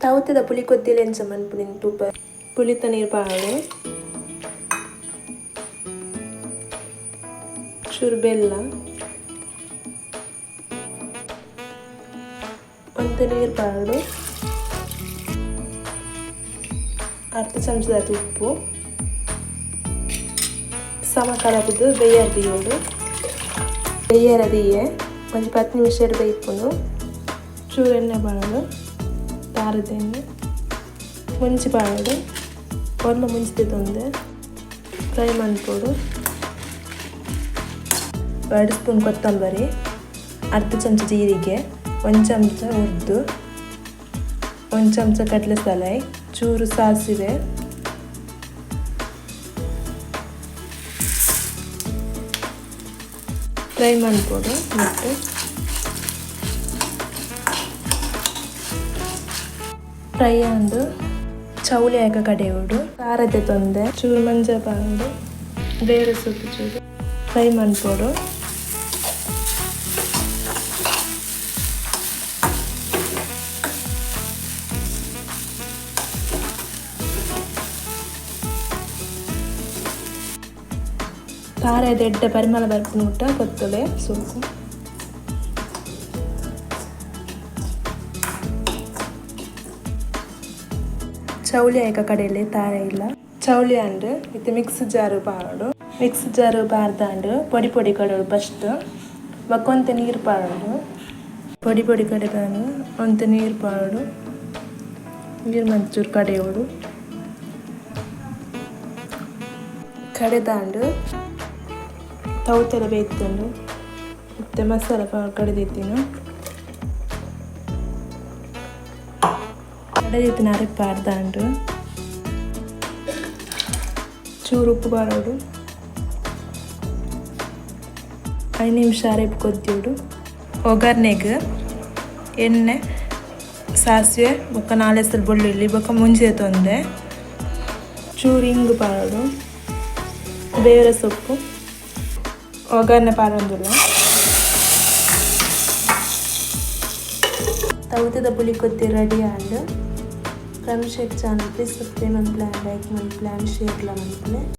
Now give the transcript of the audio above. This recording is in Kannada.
ತವತಿದ ಪುಳಿ ಕೊದ್ದಿಲ್ಲ ಎಂಚ ಮನ್ಪುಳಿನ ತೂಪ ಪುಳಿತ ನೀರು ಪಾಳು ಚೂರು ಬೆಲ್ಲ. ಒಂದು ನೀರು ಪಾಡು ಅರ್ಧ ಚಮಚದ ಉಪ್ಪು ಸಮ ಕಲಪದು ಬೇಯರ್ದಿಯೋಡು ಬೇಯರದಿಯೇ ಒಂದು ಪತ್ತು ನಿಮಿಷ ಬೇಯ್ಕೊಂಡು ಚೂರು ಎಣ್ಣೆ ಎಣ್ಣೆ ಮುಂಚಿ ಬಾಳು ಒಂದು ತೊಂದೆ. ಫ್ರೈ ಮಾಡಿಕೊಡು. ಎರಡು ಸ್ಪೂನ್ ಕೊತ್ತಂಬರಿ, ಅರ್ಧ ಚಮಚ ಜೀರಿಗೆ, ಒಂದು ಚಮಚ ಉದ್ದು, ಒಂದು ಚಮಚ ಕಡಲೆ ಸಲೈ, ಚೂರು ಸಾಸಿವೆ. ಫ್ರೈ ಮಾಡಿಕೊಡು, ಮತ್ತು ಫ್ರೈ ಅಂದು ಚೌಳಿ ಆಗ ಕಡೆಯೋಡು ಖಾರದೆ ತೊಂದೆ ಚೂರು ಮಂಜ ಬಾಂಡು ಬೇರೆ ಸೊಪ್ಪು ಚೂರು ಫ್ರೈ ಮಾಡ್ಬೋದು ಖಾರ ಎಡ್ಡೆ ಪರಿಮಳ ಬರ್ಪುನುಟ ಕೊತ್ತಲೆ ಸೊಪ್ಪು ಚೌಳಿ ಆಯ್ಕ ಕಡೆಯಲ್ಲಿ ತಾರೆ ಇಲ್ಲ. ಚೌಳಿ ಅಂಡು ಇತ್ತೆ ಮಿಕ್ಸ್ ಜಾರು ಪಾಡು. ಮಿಕ್ಸ್ ಜಾರು ಬಾರ್ದಾಂಡು ಪೊಡಿ ಪೊಡಿ ಕಡೋಡು ಫಸ್ಟ್ ಬಕ್ಕೊಂತ ನೀರು ಪಾಡು. ಪೊಡಿ ಪೊಡಿ ಕಡೆದಾನು ಒಂತ ನೀರು ಪಾಡು. ನೀರು ಮಂಚೂರು ಕಡೆಯೋಡು ಕಡೆದಾಂಡು ತೌತೆಲ್ಲ ಬೇಯ್ತುಂಡು ಮತ್ತೆ ಮಸಾಲ ಕಡೆದಿತ್ತಿನ ಕಡೆದಿತ್ತಿನ ಅರೆಪ್ಪ ಅರ್ಧಾಂಡು ಚೂರು ಉಪ್ಪು ಬಾಳೋಡು ಐದು ನಿಮಿಷ ಅರೆಪ್ಪು ಕೊದ್ದಿಡು ಒಗ್ಗರ್ನೆಗೆ ಎಣ್ಣೆ, ಸಾಸಿವೆ ಬೊಕ್ಕ ನಾಳೆ ಸಲ ಬೆಳ್ಳುಳ್ಳಿ ಬೊಕ್ಕ ಮುಂಜೆ ತೊಂದೆ. ಚೂರು ಹಿಂಗು ಪಾಡೋಡು ಬೇರೆ ಸೊಪ್ಪು. ಒಗ್ಗರಣೆ ಪಾಡೊಂದಿಲ್ಲ. ತೌತದ ಪುಳಿ ಕೊತ್ತಿ ರೆಡಿ ಆಂಡ್. కన్ను షేక్ ఛానల్కి సబ్స్క్రైబ్ అని ప్లాన్ లైక్ మన ప్లాన్ షేర్లో మన ప్లాన్